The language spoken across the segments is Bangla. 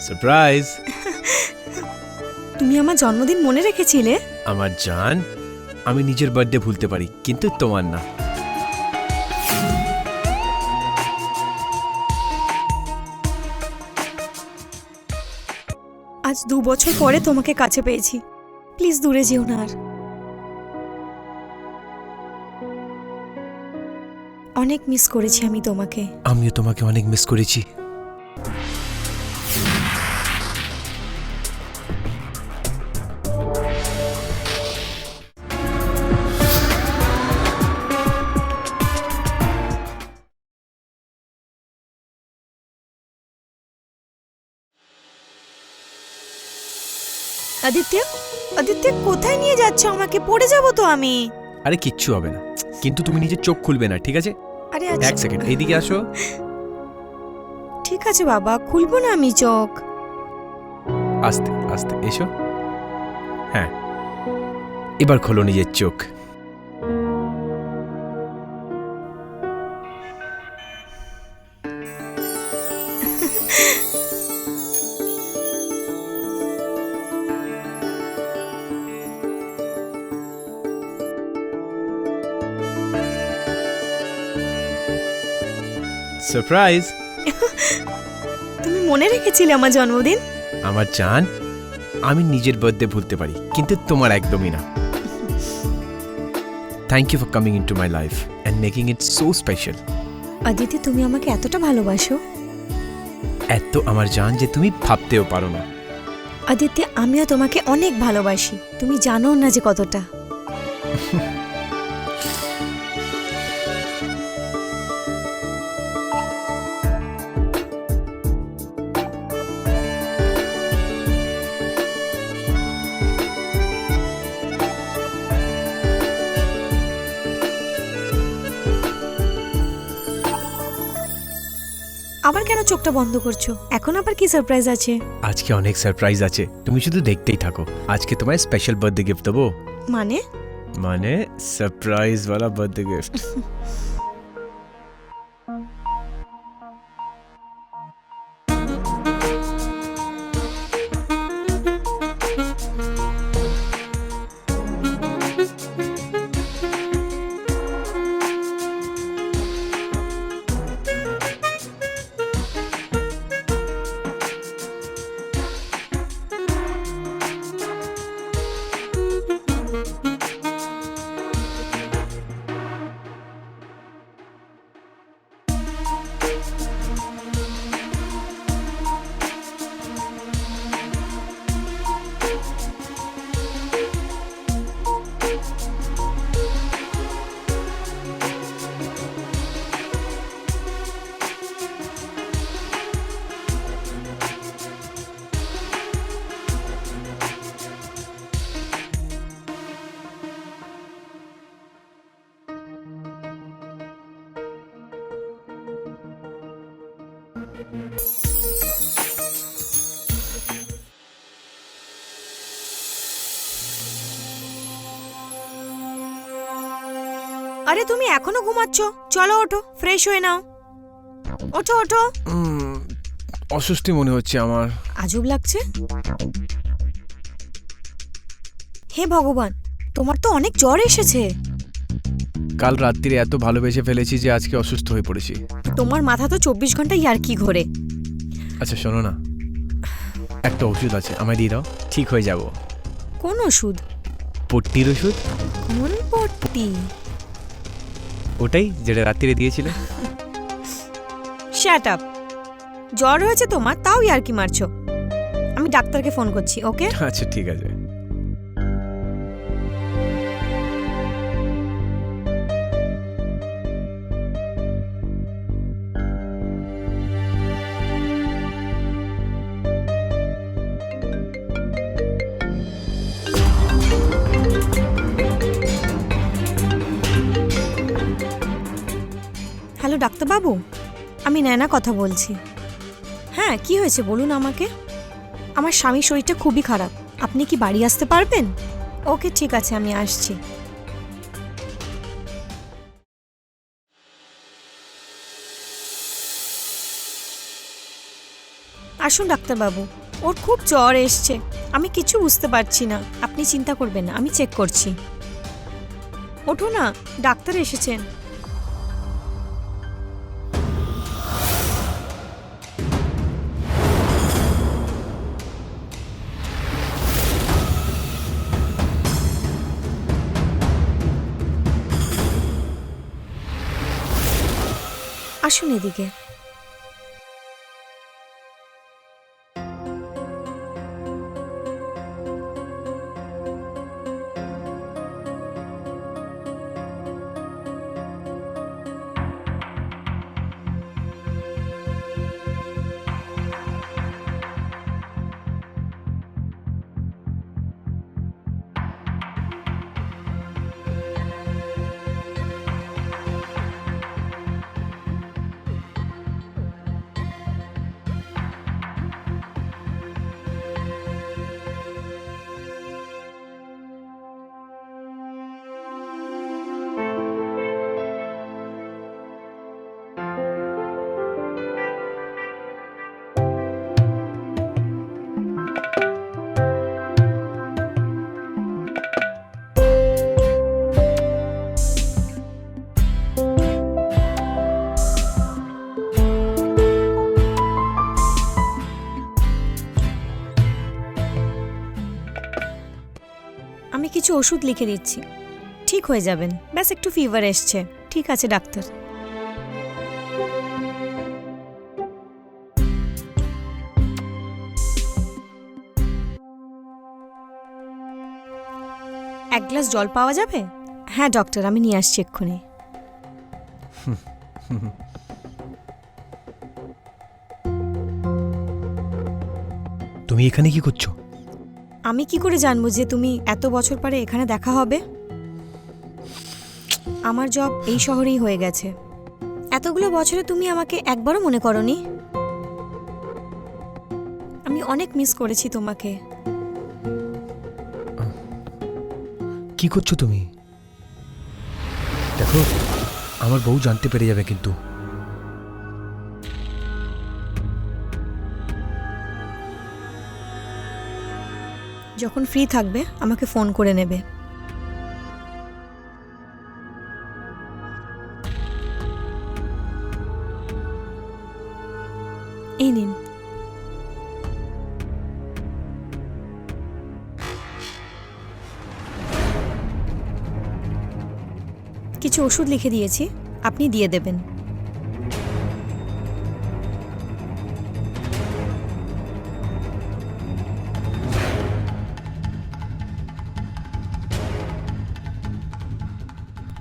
সারপ্রাইজ তুমি আমার জন্মদিন মনে রেখেছিলে? আমার জান আমি নিজের বার্থডে ভুলতে পারি কিন্তু তোমার না। আজ দু বছর পরে তোমাকে কাছে পেয়েছি। প্লিজ দূরে যেও না আর। অনেক মিস করেছি আমি তোমাকে। আমিও তোমাকে অনেক মিস করেছি। আদিত্য আদিত্য কোথায় নিয়ে যাচ্ছ আমাকে? পড়ে যাব তো আমি। আরে কিচ্ছু হবে না। কিন্তু তুমি নিজের চোখ খুলবে না ঠিক আছে? আরে এক আচ্ছা। সেকেন্ড এইদিকে আসো। ঠিক আছে বাবা খুলবো না আমি চোখ। আস্তে আস্তে এসো। হ্যাঁ। এবার খোলো নিজের চোখ। সারপ্রাইজ তুমি মনে রেখেছিলে আমার জন্মদিন? আমার জান আমি নিজের বার্থডে ভুলতে পারি কিন্তু তোমার একদমই না। Thank you for coming in to my life and making it so special Aditi তুমি আমাকে এতটা ভালোবাসো। এত আমার জান যে তুমি ভাবতেও পারো না। আদিত্য আমিও তোমাকে অনেক ভালোবাসি। তুমি জানো না যে কতটা। আবার কেন চোখটা বন্ধ করছ? এখন আবার কি সারপ্রাইজ আছে? আজকে অনেক সারপ্রাইজ আছে। তুমি শুধু দেখতেই থাকো। আজকে তোমায় স্পেশাল বার্থডে গিফট দেবো। মানে? মানে সারপ্রাইজ वाला বার্থডে গিফট আরে তুমি এখনও ঘুমাচ্ছ? চলো ওঠো ফ্রেশ হয়ে নাও। ওঠো ওঠো। অস্বস্তি মনে হচ্ছে আমার। আজব লাগছে। হে ভগবান তোমার তো অনেক জ্বর এসেছে। কাল রাত্রিরে এত ভালোবেসে ফেলেছি যে আজকে অসুস্থ হয়ে পড়েছি। তোমার মাথা তো চব্বিশ ঘণ্টা ইয়ার কি ঘোরে। আচ্ছা শোনো না। একটা ওষুধ আছে আমায় দিয়ে দাও। ঠিক হয়ে যাব। কোন ওষুধ? পট্টির ওষুধ। কোন পট্টি? ওটাই যেটা রাত্রিরে দিয়েছিলে। শ্যাট আপ জ্বর হয়েছে তোমার তাও ইয়ার কি মারছো। আমি ডাক্তারকে ফোন করছি ওকে? আচ্ছা ঠিক আছে। হ্যালো, ডাক্তারবাবু। আমি নয়না কথা বলছি। হ্যাঁ কি হয়েছে বলুন আমাকে? আমার স্বামীর শরীরটা খুবই খারাপ। আপনি কি বাড়ি আসতে পারবেন? ওকে, ঠিক আছে, আমি আসছি। আসুন, ডাক্তারবাবু। ওর খুব জ্বর এসছে। আমি কিছু বুঝতে পারছি না। আপনি চিন্তা করবেন না, আমি চেক করছি। ওঠো না, ডাক্তার এসেছেন। আসুন এদিকে। ওষুধ লিখে দিচ্ছি। ঠিক হয়ে যাবেন। ব্যাস, একটু ফিভার এসছে। ঠিক আছে, ডাক্তার। এক গ্লাস জল পাওয়া যাবে? হ্যাঁ ডক্টর আমি নিয়ে আসছি এক্ষুনি। তুমি এখানে কি করছ? আমি কি করে জানব যে তুমি এত বছর পরে এখানে দেখা হবে? আমার জব এই শহরেই হয়ে গেছে। এতগুলো বছরে তুমি আমাকে একবারও মনে করনি? আমি অনেক মিস করেছি তোমাকে। কি করছ তুমি? দেখো, আমার বউ জানতে পেরে যাবে কিন্তু। যখন ফ্রি থাকবে, আমাকে ফোন করে নেবে। এই নিন। কিছু ওষুধ লিখে দিয়েছি, আপনি দিয়ে দেবেন।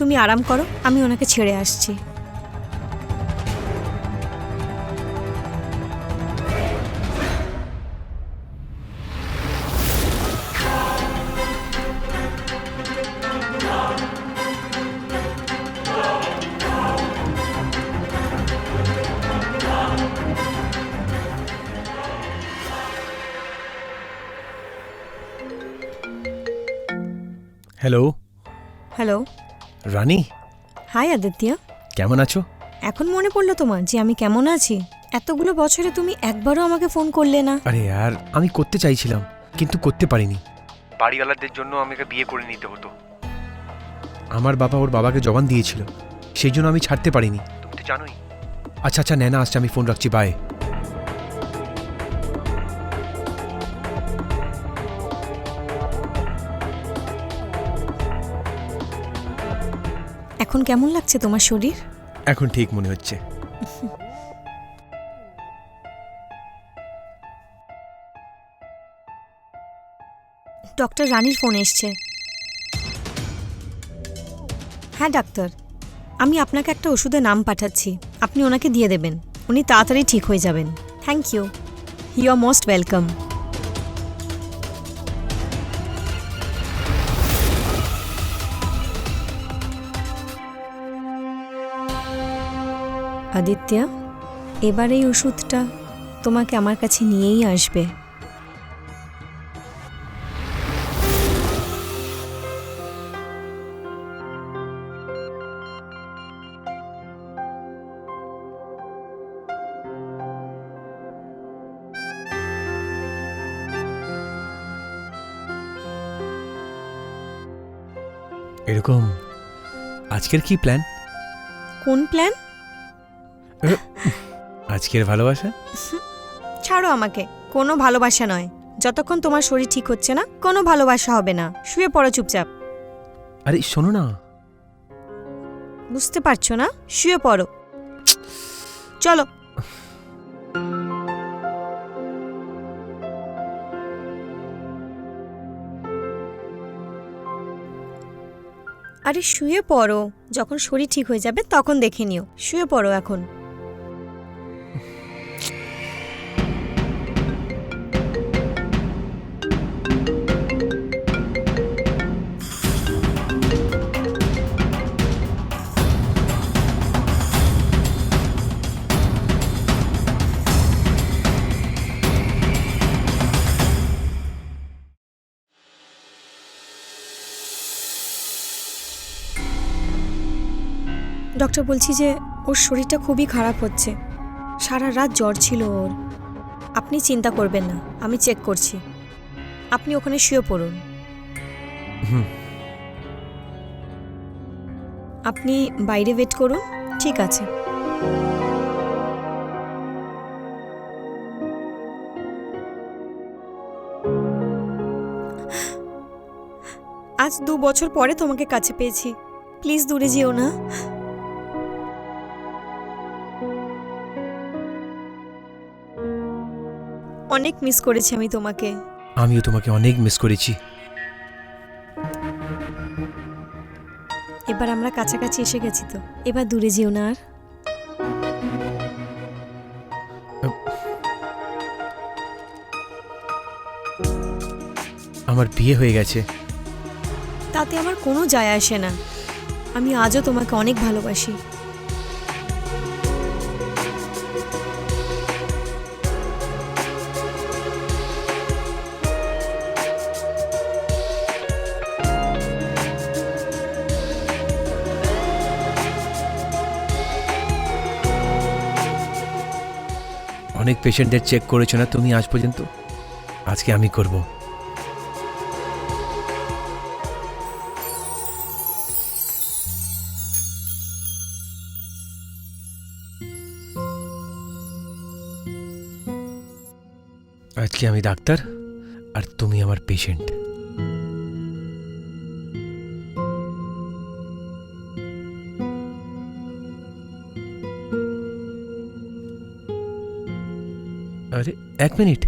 তুমি আরাম করো আমি ওনাকে ছেড়ে আসছি। Hello hello Rani? Hi Aditya. কেমন আছো? এখন মনে পড়ল তোমার যে আমি কেমন আছি। এতগুলো বছরে তুমি একবারও আমাকে ফোন করলে না। আরে আর আমি করতে চাইছিলাম কিন্তু করতে পারিনি। বাড়িওয়ালাদের জন্য আমাকে বিয়ে করে নিতে হতো। আমার বাবা ওর বাবাকে জবান দিয়েছিল সেই জন্য আমি ছাড়তে পারিনি। তুমি তো জানোই। আচ্ছা আচ্ছা নেনা আসছে আমি ফোন রাখছি বাই এখন কেমন লাগছে তোমার শরীর? এখন ঠিক মনে হচ্ছে। ডক্টর রানীর ফোন এসছে। হ্যাঁ ডাক্তার। আমি আপনাকে একটা ওষুধের নাম পাঠাচ্ছি। আপনি ওনাকে দিয়ে দেবেন। উনি তাড়াতাড়ি ঠিক হয়ে যাবেন। Thank you. You are most welcome. Aditya এবার এই ওষুধটা তোমাকে আমার কাছে নিয়েই আসবে। এরকম আজকের কি প্ল্যান কোন প্ল্যান আজকের ভালোবাসা? ছাড়ো আমাকে কোনো ভালোবাসা নয়। যতক্ষণ তোমার শরীর ঠিক হচ্ছে না কোনো ভালোবাসা হবে না। শুয়ে পড়ো চুপচাপ। আরে শোনো না। বুঝতে পারছ না? শুয়ে পড়ো। চলো। আরে শুয়ে পড়ো। যখন শরীর ঠিক হয়ে যাবে তখন দেখে নিও। শুয়ে পড়ো এখন। ডক্টর বলছি যে ওর শরীরটা খুবই খারাপ হচ্ছে। সারা রাত জ্বর ছিল ওর। আপনি চিন্তা করবেন না আমি চেক করছি। আপনি ওখানে শুয়ে পড়ুন। আপনি বাইরে ওয়েট করুন ঠিক আছে। আজ দু বছর পরে তোমাকে কাছে পেয়েছি। প্লিজ দূরে যেও না। অনেক মিস করেছি আমি তোমাকে। আমিও তোমাকে অনেক মিস করেছি। এবার আমরা কাছাকাছি এসে গেছি তো। এবার দূরে যেও না আর। আমার বিয়ে হয়ে গেছে। তাতে আমার কোনো যায় আসে না। আমি আজও তোমাকে অনেক ভালোবাসি। অনেক পেশেন্টদের চেক করেছ না? তুমি আজ পর্যন্ত? আজকে আমি করব। আজকে আমি ডাক্তার আর তুমি আমার পেশেন্ট আরে এক মিনিট।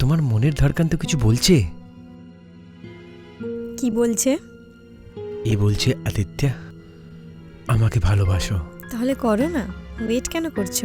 তোমার মনের ধারকান তো কিছু বলছে? কি বলছে? এ বলছে আদিত্যা আমাকে ভালোবাসো। তাহলে করো না ওয়েট কেন করছ?